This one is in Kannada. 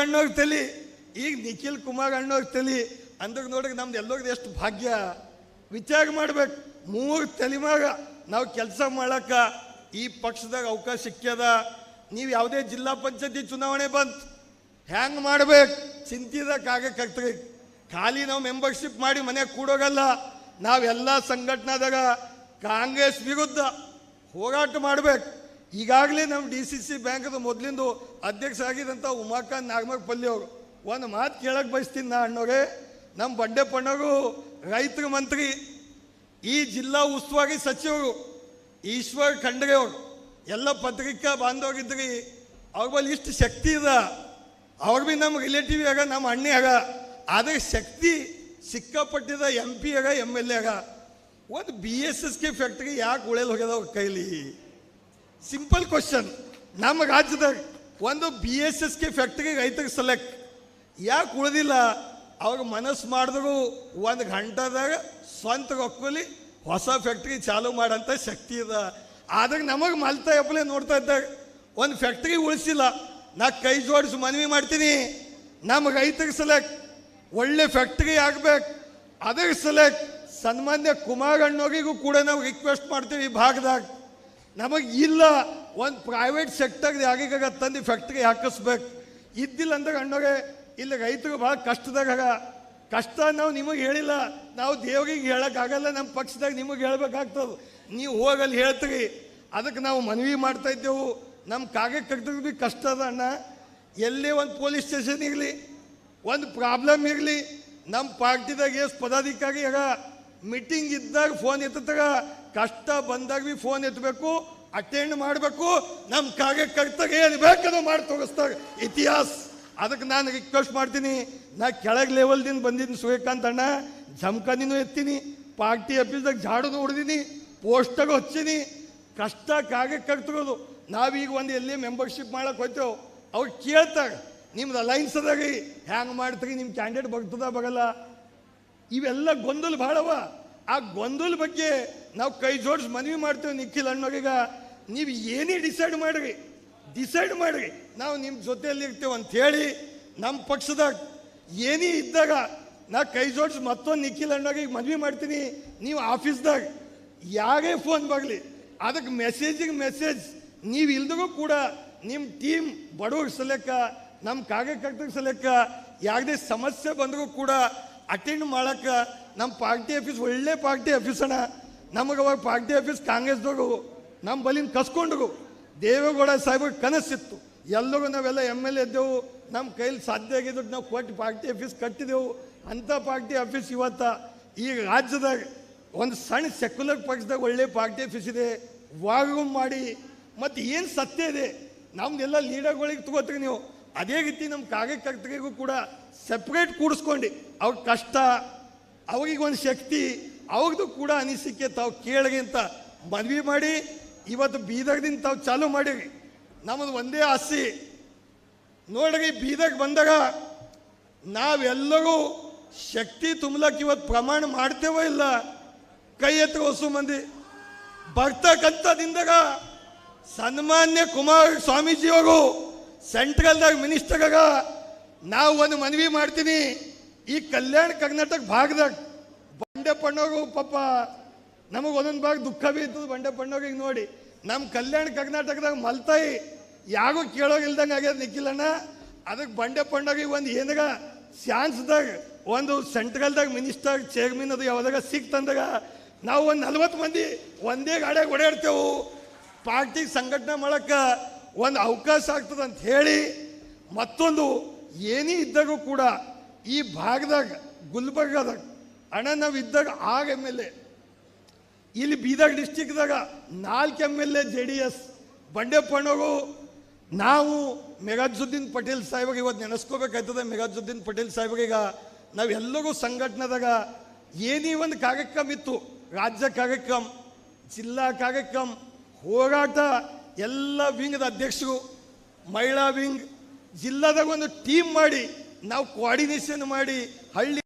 ಅಣ್ಣವ್ರ ತಲಿ. ಈಗ ನಿಖಿಲ್ ಕುಮಾರ್ ಅಣ್ಣವ್ರ ತಲಿ. ಅಂದ್ರೆ ನೋಡಕ್ಕೆ ನಮ್ದು ಎಲ್ಲರಿಗೂ ಎಷ್ಟು ಭಾಗ್ಯ. ವಿಚಾರ ಮಾಡ್ಬೇಕು. ಮೂರು ತಲೆಮಾಗ ನಾವು ಕೆಲಸ ಮಾಡಕ್ಕ ಈ ಪಕ್ಷದಾಗ ಅವಕಾಶ ಸಿಕ್ಕ್ಯದ ನೀವು ಯಾವುದೇ ಜಿಲ್ಲಾ ಪಂಚಾಯತಿ ಚುನಾವಣೆ ಬಂತು. ಹ್ಯಾಂಗ್ ಮಾಡ್ಬೇಕು? ಚಿಂತಿದಾಗ ಆಗಕ್ಕಾಗ್ತದೆ ಖಾಲಿ ನಾವು ಮೆಂಬರ್ಶಿಪ್ ಮಾಡಿ ಮನೆಗೆ ಕೂಡೋಗಲ್ಲ. ನಾವೆಲ್ಲ ಸಂಘಟನಾದಾಗ ಕಾಂಗ್ರೆಸ್ ವಿರುದ್ಧ ಹೋರಾಟ ಮಾಡ್ಬೇಕು. ಈಗಾಗಲೇ ನಮ್ಮ ಡಿ ಸಿ ಸಿ ಬ್ಯಾಂಕದ ಮೊದಲಿಂದು ಅಧ್ಯಕ್ಷ ಆಗಿದ್ದಂಥ ಉಮಾಕಾಂತ್ ನಾಗಮಗ್ ಪಲ್ಲಿ ಅವರು. ಒಂದು ಮಾತು ಕೇಳಕ್ಕೆ ಬಯಸ್ತೀನಿ ನಾ ಅಣ್ಣವ್ರೆ ನಮ್ಮ ಬಂಡೆ ಪಣ್ಣವರು ರೈತರ ಮಂತ್ರಿ, ಈ ಜಿಲ್ಲಾ ಉಸ್ತುವಾರಿ ಸಚಿವರು, ಈಶ್ವರ್ ಖಂಡ್ರೆ ಅವರು. ಎಲ್ಲ ಪತ್ರಿಕಾ ಬಾಂಧವರಿದ್ರಿ, ಅವ್ರ ಬಳಿ ಇಷ್ಟು ಶಕ್ತಿ ಇದೆ. ಅವ್ರು ಭೀ ನಮ್ಮ ರಿಲೇಟಿವ್ ಆಗ ನಮ್ಮ ಅಣ್ಣೆ ಆಗ ಆದರೆ ಶಕ್ತಿ ಸಿಕ್ಕಾಪಟ್ಟಿದ ಎಂ ಪಿ ಆಗ ಎಂ ಎಲ್ ಎ ಆಗ ಒಂದು B S S K factory ಯಾಕೆ ಉಳಿಯಲ್ ಹೋಗ್ಯದ ಅವ್ರ ಕೈಲಿ? ಸಿಂಪಲ್ ಕ್ವಶನ್ ನಮ್ಮ ರಾಜ್ಯದಾಗ ಒಂದು B S S K factory ರೈತರಿಗೆ ಸೆಲೆಕ್ಟ್ ಯಾಕೆ ಉಳಿದಿಲ್ಲ? ಅವ್ರ ಮನಸ್ಸು ಮಾಡಿದ್ರು ಒಂದು ಗಂಟೆದಾಗ ಸ್ವಂತ ರೊಕ್ಕಲಿ ಹೊಸ ಫ್ಯಾಕ್ಟ್ರಿ ಚಾಲೂ ಮಾಡೋಂಥ ಶಕ್ತಿ ಅದ. ಆದ್ರೆ ನಮಗೆ ಮಲ್ತಾ ಎಪ್ಪಲೆ ನೋಡ್ತಾ ಇದ್ದಾಗ ಒಂದು ಫ್ಯಾಕ್ಟ್ರಿ ಉಳಿಸಿಲ್ಲ. ನಾ ಕೈ ಜೋಡಿಸಿ ಮನವಿ ಮಾಡ್ತೀನಿ. ನಮ್ಮ ರೈತರಿಗೆ ಸೆಲೆಕ್ಟ್ ಒಳ್ಳೆ ಫ್ಯಾಕ್ಟ್ರಿ ಆಗಬೇಕು. ಅದಕ್ಕೆ ಸೆಲೆಕ್ಟ್ ಸನ್ಮಾನ್ಯ ಕುಮಾರ್ ಅಣ್ಣವರಿಗೂ ಕೂಡ ನಾವು ರಿಕ್ವೆಸ್ಟ್ ಮಾಡ್ತೀವಿ ಈ ಭಾಗದಾಗ. ನಮಗೆ ಇಲ್ಲ ಒಂದು ಪ್ರೈವೇಟ್ ಸೆಕ್ಟರ್ ಯಾರಿಗಾಗ ತಂದು ಫ್ಯಾಕ್ಟ್ರಿ ಹಾಕಿಸ್ಬೇಕು? ಇದ್ದಿಲ್ಲ ಅಂದ್ರೆ ಅಣ್ಣವ್ರೆ ಇಲ್ಲಿ ರೈತರು ಭಾಳ ಕಷ್ಟದಾಗ. ಕಷ್ಟ ನಾವು ನಿಮಗೆ ಹೇಳಿಲ್ಲ. ನಾವು ದೇವ್ರಿಗೆ ಹೇಳೋಕ್ಕಾಗಲ್ಲ ನಮ್ಮ ಪಕ್ಷದಾಗ ನಿಮಗೆ ಹೇಳ್ಬೇಕಾಗ್ತದೆ. ನೀವು ಹೋಗಲ್ಲಿ ಹೇಳ್ತೀರಿ. ಅದಕ್ಕೆ ನಾವು ಮನವಿ ಮಾಡ್ತಾ ಇದ್ದೆವು. ನಮ್ಮ ಕಾರ್ಯಕರ್ತರಿಗೆ ಭೀ ಕಷ್ಟ ಅದ ಅಣ್ಣ. ಎಲ್ಲೇ ಒಂದು ಪೊಲೀಸ್ ಸ್ಟೇಷನ್ ಇರಲಿ, ಒಂದು ಪ್ರಾಬ್ಲಮ್ ಇರಲಿ ನಮ್ಮ ಪಾರ್ಟಿದಾಗ ಎಷ್ಟು ಪದಾಧಿಕಾರಿ ಆಗ ಮೀಟಿಂಗ್ ಇದ್ದಾಗ ಫೋನ್ ಎತ್ತದಾಗ ಕಷ್ಟ ಬಂದಾಗ ಭೀ ಫೋನ್ ಎತ್ತಬೇಕು ಅಟೆಂಡ್ ಮಾಡಬೇಕು ನಮ್ಮ ಕಾರ್ಯಕರ್ತಗೆ ಏನು ಬೇಕದು ಮಾಡಿ ತೋರಿಸ್ತಾರೆ. ಇತಿಹಾಸ. ಅದಕ್ಕೆ ನಾನು ರಿಕ್ವೆಸ್ಟ್ ಮಾಡ್ತೀನಿ, ನಾ ಕೆಳಗೆ ಲೆವೆಲ್ದಿಂದ ಬಂದಿದ್ದೀನಿ ಸೂರ್ಯಕಾಂತ್ ಅಣ್ಣ ಜಮಖಾನಿನೂ ಎತ್ತೀನಿ, ಪಾರ್ಟಿ ಆಫೀಸ್ದಾಗ ಜಾಡೋದು ಹೊಡೆದೀನಿ ಪೋಸ್ಟಾಗ ಹಚ್ಚೀನಿ ಕಷ್ಟ ಕಾರ್ಯಕರ್ತರೋದು ನಾವೀಗ ಒಂದು ಎಲ್ಲಿ ಮೆಂಬರ್ಶಿಪ್ ಮಾಡಕ್ಕೆ ಹೋಯ್ತೇವೆ, ಅವ್ರು ಕೇಳ್ತಾರೆ, ನಿಮ್ದು ಅಲೈನ್ಸ್ ಅದಾಗಿ ಹ್ಯಾಂಗೆ ಮಾಡ್ತೀರಿ ನಿಮ್ಮ ಕ್ಯಾಂಡಿಡೇಟ್ ಬರ್ತದ ಬಗಲ್ಲ. ಇವೆಲ್ಲ ಗೊಂದಲ ಭಾಳವ. ಆ ಗೊಂದಲ ಬಗ್ಗೆ ನಾವು ಕೈ ಜೋಡಿಸಿ ಮನವಿ ಮಾಡ್ತೇವೆ ನಿಖಿಲ್ ಅಣ್ಣವ್ರೀಗ. ನೀವು ಏನೇ ಡಿಸೈಡ್ ಮಾಡ್ರಿ ಡಿಸೈಡ್ ಮಾಡ್ರಿ. ನಾವು ನಿಮ್ಮ ಜೊತೆಯಲ್ಲಿ ಇರ್ತೇವೆ ಅಂತ ಹೇಳಿ ನಮ್ಮ ಪಕ್ಷದಾಗ ಏನೇ ಇದ್ದಾಗ ನಾ ಕೈ ಜೋಡಿಸಿ ಮತ್ತೊಂದು ನಿಖಿಲ್ ಅಣ್ಣವ್ರಿಗೆ ಮನವಿ ಮಾಡ್ತೀನಿ. ನೀವು ಆಫೀಸ್ದಾಗ ಯಾರೇ ಫೋನ್ ಬರಲಿ, ಅದಕ್ಕೆ ಮೆಸೇಜಿಗೆ ಮೆಸೇಜ್. ನೀವು ಇಲ್ದಿಗೂ ಕೂಡ ನಿಮ್ಮ ಟೀಮ್ ಬಡವ್ರ ಸಲಕ್ಕ ನಮ್ಮ ಕಾರ್ಯಕರ್ತರ ಸಲಕ್ಕ ಯಾವುದೇ ಸಮಸ್ಯೆ ಬಂದರೂ ಕೂಡ ಅಟೆಂಡ್ ಮಾಡೋಕ್ಕೆ ನಮ್ಮ ಪಾರ್ಟಿ ಆಫೀಸ್ ಒಳ್ಳೆ ಪಾರ್ಟಿ ಆಫೀಸ್ ಅಣ್ಣ. ನಮಗೆ ಅವಾಗ ಪಾರ್ಟಿ ಆಫೀಸ್ ಕಾಂಗ್ರೆಸ್ದವರು ನಮ್ಮ ಬಲಿನ ಕಸ್ಕೊಂಡ್ರು. ದೇವೇಗೌಡ ಸಾಹೇಬ್ರ ಕನಸಿತ್ತು. ಎಲ್ಲರೂ ನಾವೆಲ್ಲ ಎಂ ಎಲ್ ಎ ಇದ್ದೆವು. ನಮ್ಮ ಕೈಲಿ ಸಾಧ್ಯ ಆಗಿದ್ದು ನಾವು ಕೊಟ್ಟು ಪಾರ್ಟಿ ಆಫೀಸ್ ಕಟ್ಟಿದೆವು. ಅಂಥ ಪಾರ್ಟಿ ಆಫೀಸ್ ಇವತ್ತ ಈ ರಾಜ್ಯದಾಗ ಒಂದು ಸಣ್ಣ ಸೆಕ್ಯುಲರ್ ಪಕ್ಷದಾಗ ಒಳ್ಳೆ ಪಾರ್ಟಿ ಆಫೀಸ್ ಇದೆ. ವಾಗಮ್ ಮಾಡಿ. ಮತ್ತು ಏನು ಸತ್ಯ ಇದೆ? ನಮ್ದೆಲ್ಲ ಲೀಡರ್ಗಳಿಗೆ ತಗೋತೀರಿ ನೀವು. ಅದೇ ರೀತಿ ನಮ್ಮ ಕಾರ್ಯಕರ್ತರಿಗೂ ಕೂಡ ಸೆಪ್ರೇಟ್ ಕೂಡಿಸ್ಕೊಂಡು. ಅವ್ರ ಕಷ್ಟ, ಅವ್ರಿಗೆ ಒಂದು ಶಕ್ತಿ ಅವ್ರದ್ದು ಕೂಡ ಅನಿಸಿಕೆ ತಾವು ಕೇಳಿಗೆ ಅಂತ ಮನವಿ ಮಾಡಿ, ಇವತ್ತು ಬೀದರ್ದಿಂದ ತಾವು ಚಾಲೂ ಮಾಡಿರಿ. ನಮ್ಮದು ಒಂದೇ ಆಸೆ. ನೋಡ್ರಿ, ಬೀದರ್ಗೆ ಬಂದಾಗ ನಾವೆಲ್ಲರೂ ಶಕ್ತಿ ತುಂಬಲಕ್ಕೆ ಇವತ್ತು ಪ್ರಮಾಣ ಮಾಡ್ತೇವೋ ಇಲ್ಲ? ಕೈ ಎತ್ತು ಹೊಸ ಮಂದಿ. ಬರ್ತಕ್ಕಂಥದಿಂದಾಗ ಸನ್ಮಾನ್ಯ ಕುಮಾರ ಸ್ವಾಮೀಜಿಯವರು ಸೆಂಟ್ರಲ್ದಾಗ ಮಿನಿಸ್ಟರ್ಗ ನಾವು ಒಂದು ಮನವಿ ಮಾಡ್ತೀನಿ. ಈ ಕಲ್ಯಾಣ ಕರ್ನಾಟಕ ಭಾಗದಾಗ ಬಂಡೆ ಪಾಪ ನಮಗೆ ಒಂದೊಂದು ಭಾಗ ದುಃಖ ಬೀ ಇರ್ತದೆ ಬಂಡೆ ನೋಡಿ ನಮ್ಮ ಕಲ್ಯಾಣ ಕರ್ನಾಟಕದಾಗ ಮಲ್ತಾಯಿ ಯಾರಿಗೂ ಕೇಳೋಗಿಲ್ದಂಗೆ ಆಗ್ಯದ ನಿಖಿಲಣ್ಣ ಅದಕ್ಕೆ ಬಂಡೆ ಪಣ್ಣೋರಿಗೆ ಒಂದು ಏನಾಗ ಸ್ಯಾನ್ಸ್ದಾಗ ಒಂದು ಸೆಂಟ್ರಲ್ದಾಗ ಮಿನಿಸ್ಟರ್ ಚೇರ್ಮನ್ ಅದು ಯಾವ್ದಾಗ ಸಿಕ್ತಂದಾಗ ನಾವು ಒಂದು ನಲ್ವತ್ತು ಮಂದಿ ಒಂದೇ ಗಾಡಿಯಾಗ ಓಡಾಡ್ತೇವೆ. ಪಾರ್ಟಿ ಸಂಘಟನೆ ಮಾಡಕ್ಕೆ ಒಂದು ಅವಕಾಶ ಆಗ್ತದೆ ಅಂತ ಹೇಳಿ ಮತ್ತೊಂದು ಏನೇ ಇದ್ದಾಗೂ ಕೂಡ ಈ ಭಾಗದಾಗ, ಗುಲ್ಬರ್ಗದಾಗ ಅಣ್ಣ ನಾವು ಇದ್ದಾಗ ಆಗ ಎಂ ಎಲ್ ಎ ಇಲ್ಲಿ ಬೀದರ್ ಡಿಸ್ಟಿಕ್ದಾಗ ನಾಲ್ಕು M L A J D S ಬಂಡೆಪ್ಪಣ್ಣವರು, ನಾವು ಮೆಗಾಜುದ್ದೀನ್ ಪಟೇಲ್ ಸಾಹೇಬ್ರಿಗೆ ಇವತ್ತು ನೆನೆಸ್ಕೋಬೇಕಾಯ್ತದೆ. ಮೆಗಾಜುದ್ದೀನ್ ಪಟೇಲ್ ಸಾಹೇಬ್ರೀಗ ನಾವೆಲ್ಲರೂ ಸಂಘಟನೆದಾಗ ಏನೇ ಒಂದು ಕಾರ್ಯಕ್ರಮ ಇತ್ತು, ರಾಜ್ಯ ಕಾರ್ಯಕ್ರಮ, ಜಿಲ್ಲಾ ಕಾರ್ಯಕ್ರಮ, ಹೋರಾಟ ಎಲ್ಲ ವಿಂಗದ ಅಧ್ಯಕ್ಷರು ಮಹಿಳಾ ವಿಂಗ್ ಜಿಲ್ಲಾದಾಗ ಒಂದು ಟೀಮ್ ಮಾಡಿ ನಾವು ಕೋಆರ್ಡಿನೇಷನ್ ಮಾಡಿ ಹಳ್ಳಿ